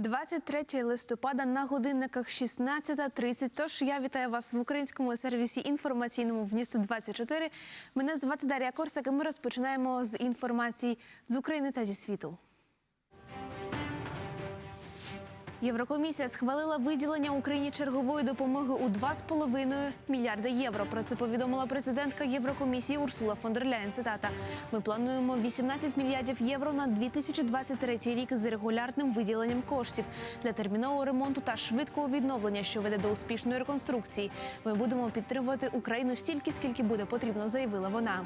23 листопада на годинниках 16.30. Тож я вітаю вас в українському сервісі інформаційному в Нісу 24. Мене звати Дар'я Корсак. і Ми розпочинаємо з інформації з України та зі світу. Єврокомісія схвалила виділення Україні чергової допомоги у 2,5 мільярди євро. Про це повідомила президентка Єврокомісії Урсула фон дер Ляєн. Цитата: Ми плануємо 18 мільярдів євро на 2023 рік з регулярним виділенням коштів для термінового ремонту та швидкого відновлення, що веде до успішної реконструкції. Ми будемо підтримувати Україну стільки, скільки буде потрібно, заявила вона.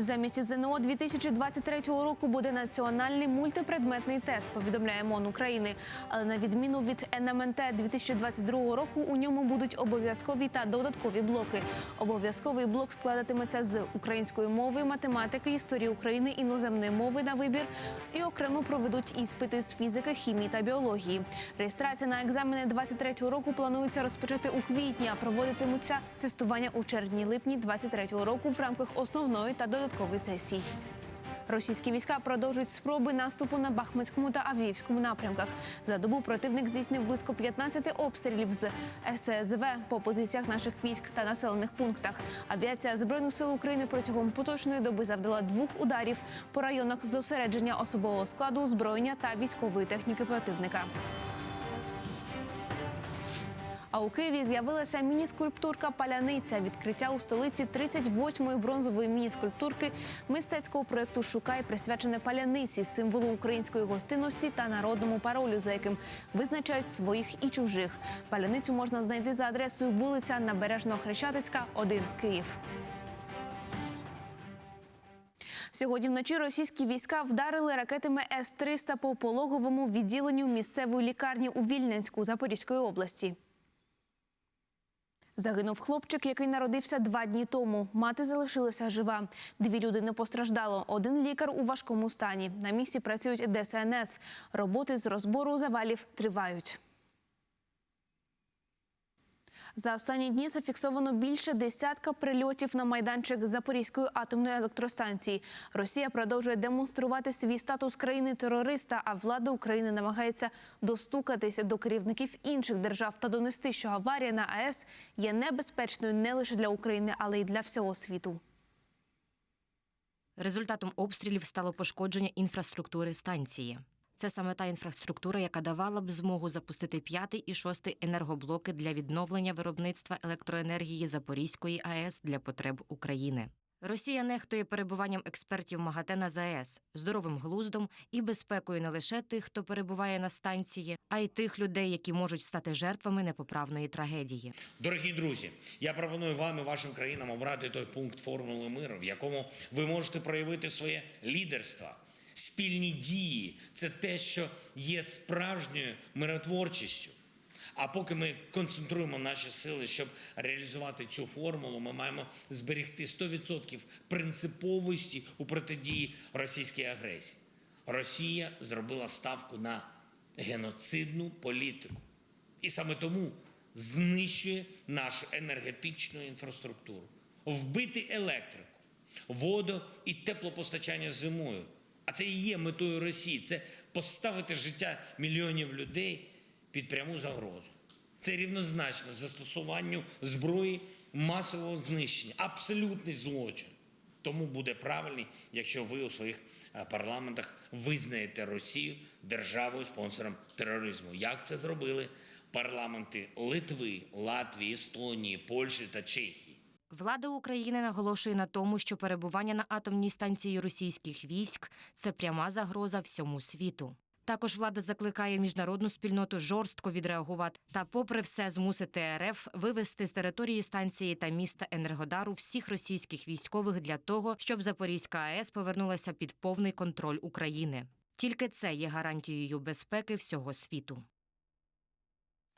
Замість ЗНО 2023 року буде національний мультипредметний тест, повідомляє МОН України. Але на відміну від НМНТ 2022 року у ньому будуть обов'язкові та додаткові блоки. Обов'язковий блок складатиметься з української мови, математики, історії України, іноземної мови на вибір і окремо проведуть іспити з фізики, хімії та біології. Реєстрація на екзамени 23 року планується розпочати у квітні, а проводитимуться тестування у червні-липні 23 року в рамках основної та додаткової сесії. Російські війська продовжують спроби наступу на Бахмутському та Авдіївському напрямках. За добу противник здійснив близько 15 обстрілів з ССЗВ по позиціях наших військ та населених пунктах. Авіація збройних сил України протягом поточної доби завдала двох ударів по районах зосередження особового складу, озброєння та військової техніки противника. А у Києві з'явилася міні-скульптурка Паляниця. Відкриття у столиці 38-ї бронзової міні-скульптурки мистецького проєкту Шукай присвячене паляниці, символу української гостинності та народному паролю, за яким визначають своїх і чужих. Паляницю можна знайти за адресою вулиця Набережного Хрещатицька, 1, Київ. Сьогодні вночі російські війська вдарили ракетами С-300 по пологовому відділенню місцевої лікарні у Вільнянську Запорізької області. Загинув хлопчик, який народився два дні тому. Мати залишилася жива. Дві людини постраждало. Один лікар у важкому стані. На місці працюють ДСНС. Роботи з розбору завалів тривають. За останні дні зафіксовано більше десятка прильотів на майданчик Запорізької атомної електростанції. Росія продовжує демонструвати свій статус країни-терориста, а влада України намагається достукатися до керівників інших держав та донести, що аварія на АЕС є небезпечною не лише для України, але й для всього світу. Результатом обстрілів стало пошкодження інфраструктури станції. Це саме та інфраструктура, яка давала б змогу запустити п'ятий і шостий енергоблоки для відновлення виробництва електроенергії Запорізької АЕС для потреб України. Росія нехтує перебуванням експертів МАГАТЕ на ЗАЕС, здоровим глуздом і безпекою не лише тих, хто перебуває на станції, а й тих людей, які можуть стати жертвами непоправної трагедії. Дорогі друзі, я пропоную вам і вашим країнам обрати той пункт формули миру, в якому ви можете проявити своє лідерство. Спільні дії це те, що є справжньою миротворчістю. А поки ми концентруємо наші сили, щоб реалізувати цю формулу, ми маємо зберегти 100% принциповості у протидії російській агресії. Росія зробила ставку на геноцидну політику. І саме тому знищує нашу енергетичну інфраструктуру, вбити електрику, воду і теплопостачання зимою. А це і є метою Росії це поставити життя мільйонів людей під пряму загрозу. Це рівнозначно застосуванню зброї масового знищення, абсолютний злочин. Тому буде правильний, якщо ви у своїх е, парламентах визнаєте Росію державою спонсором тероризму. Як це зробили парламенти Литви, Латвії, Естонії, Польщі та Чехії? Влада України наголошує на тому, що перебування на атомній станції російських військ це пряма загроза всьому світу. Також влада закликає міжнародну спільноту жорстко відреагувати та, попри все, змусити РФ вивести з території станції та міста Енергодару всіх російських військових для того, щоб Запорізька АЕС повернулася під повний контроль України. Тільки це є гарантією безпеки всього світу.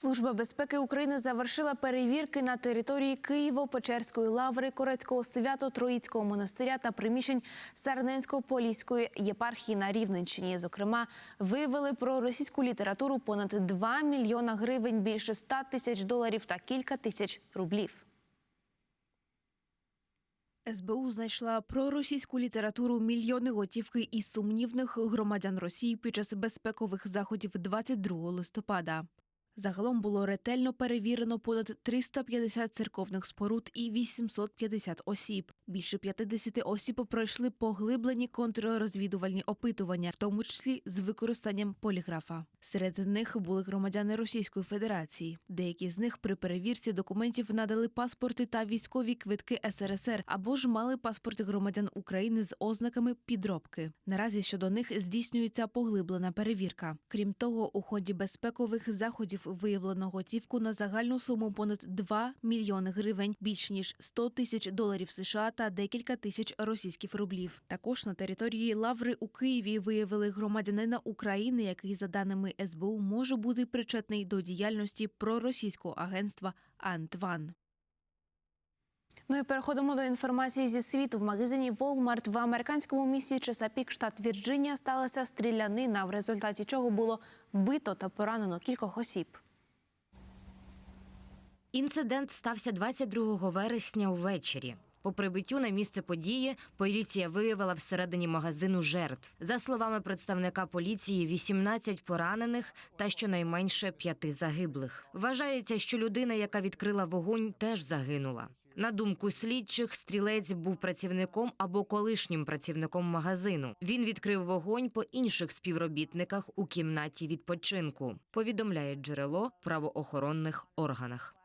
Служба безпеки України завершила перевірки на території Києво-Печерської лаври, Корецького свято Троїцького монастиря та приміщень Сарненсько-Поліської єпархії на Рівненщині. Зокрема, виявили про російську літературу понад 2 мільйона гривень, більше 100 тисяч доларів та кілька тисяч рублів. СБУ знайшла проросійську літературу мільйони готівки і сумнівних громадян Росії під час безпекових заходів 22 листопада. Загалом було ретельно перевірено понад 350 церковних споруд і 850 осіб. Більше 50 осіб пройшли поглиблені контррозвідувальні опитування, в тому числі з використанням поліграфа. Серед них були громадяни Російської Федерації. Деякі з них при перевірці документів надали паспорти та військові квитки СРСР або ж мали паспорти громадян України з ознаками підробки. Наразі щодо них здійснюється поглиблена перевірка. Крім того, у ході безпекових заходів виявлено готівку на загальну суму понад 2 мільйони гривень, більш ніж 100 тисяч доларів США та декілька тисяч російських рублів. Також на території Лаври у Києві виявили громадянина України, який, за даними СБУ, може бути причетний до діяльності проросійського агентства Антван. Ну і переходимо до інформації зі світу. В магазині Walmart в американському місті Чесапік, штат Вірджинія, сталася стрілянина, в результаті чого було вбито та поранено кількох осіб. Інцидент стався 22 вересня увечері. По прибиттю на місце події поліція виявила всередині магазину жертв. За словами представника поліції, 18 поранених та щонайменше 5 загиблих. Вважається, що людина, яка відкрила вогонь, теж загинула. На думку слідчих, стрілець був працівником або колишнім працівником магазину. Він відкрив вогонь по інших співробітниках у кімнаті відпочинку. Повідомляє джерело в правоохоронних органах.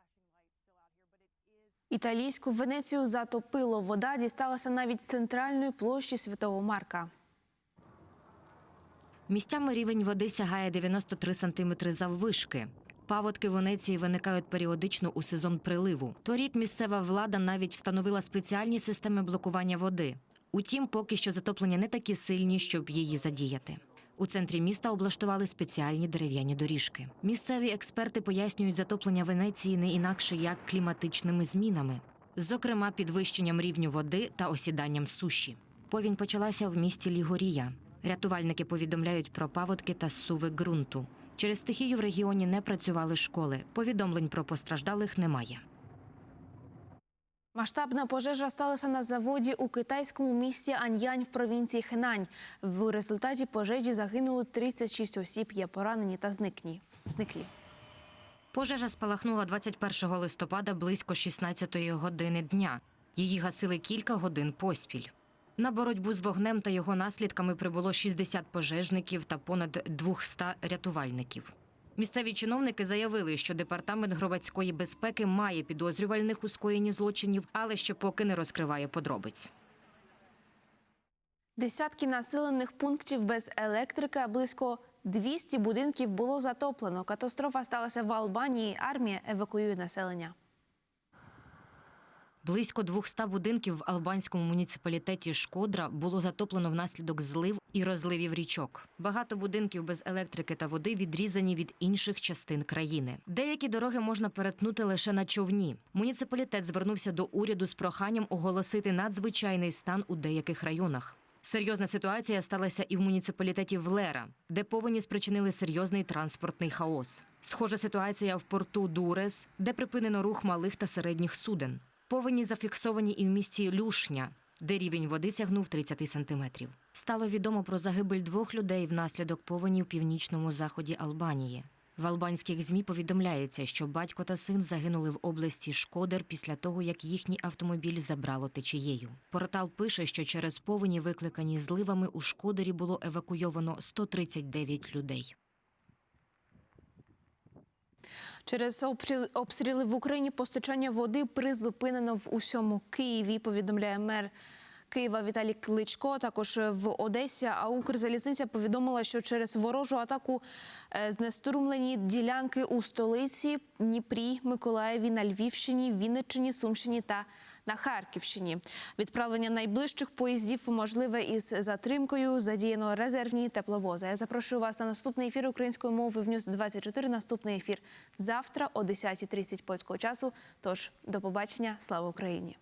Італійську Венецію затопило. Вода дісталася навіть центральної площі Святого Марка. Місцями рівень води сягає 93 сантиметри заввишки. Паводки в Венеції виникають періодично у сезон приливу. Торік місцева влада навіть встановила спеціальні системи блокування води. Утім, поки що затоплення не такі сильні, щоб її задіяти. У центрі міста облаштували спеціальні дерев'яні доріжки. Місцеві експерти пояснюють затоплення Венеції не інакше як кліматичними змінами, зокрема підвищенням рівню води та осіданням суші. Повінь почалася в місті Лігорія. Рятувальники повідомляють про паводки та суви ґрунту. Через стихію в регіоні не працювали школи. Повідомлень про постраждалих немає. Масштабна пожежа сталася на заводі у китайському місті Аньянь в провінції Хенань. В результаті пожежі загинуло 36 осіб, є поранені та зникні. зниклі. Пожежа спалахнула 21 листопада близько 16 години дня. Її гасили кілька годин поспіль. На боротьбу з вогнем та його наслідками прибуло 60 пожежників та понад 200 рятувальників. Місцеві чиновники заявили, що департамент громадської безпеки має підозрювальних у скоєнні злочинів, але ще поки не розкриває подробиць. Десятки населених пунктів без електрики, близько 200 будинків було затоплено. Катастрофа сталася в Албанії. Армія евакуює населення. Близько 200 будинків в албанському муніципалітеті Шкодра було затоплено внаслідок злив і розливів річок. Багато будинків без електрики та води відрізані від інших частин країни. Деякі дороги можна перетнути лише на човні. Муніципалітет звернувся до уряду з проханням оголосити надзвичайний стан у деяких районах. Серйозна ситуація сталася і в муніципалітеті Влера, де повені спричинили серйозний транспортний хаос. Схожа ситуація в порту Дурес, де припинено рух малих та середніх суден. Повені зафіксовані і в місті Люшня, де рівень води сягнув 30 сантиметрів. Стало відомо про загибель двох людей внаслідок повені в північному заході Албанії. В албанських змі повідомляється, що батько та син загинули в області Шкодер після того, як їхній автомобіль забрало течією. Портал пише, що через повені, викликані зливами, у Шкодері було евакуйовано 139 людей. Через обстріли- в Україні постачання води призупинено в усьому Києві. Повідомляє мер Києва Віталій Кличко. Також в Одесі. А Укрзалізниця повідомила, що через ворожу атаку е, знеструмлені ділянки у столиці Дніпрі, Миколаєві, на Львівщині, Вінниччині, Сумщині та на Харківщині. Відправлення найближчих поїздів можливе із затримкою. Задіяно резервні тепловози. Я запрошую вас на наступний ефір української мови в Ньюс 24. Наступний ефір завтра о 10.30 польського часу. Тож до побачення. Слава Україні!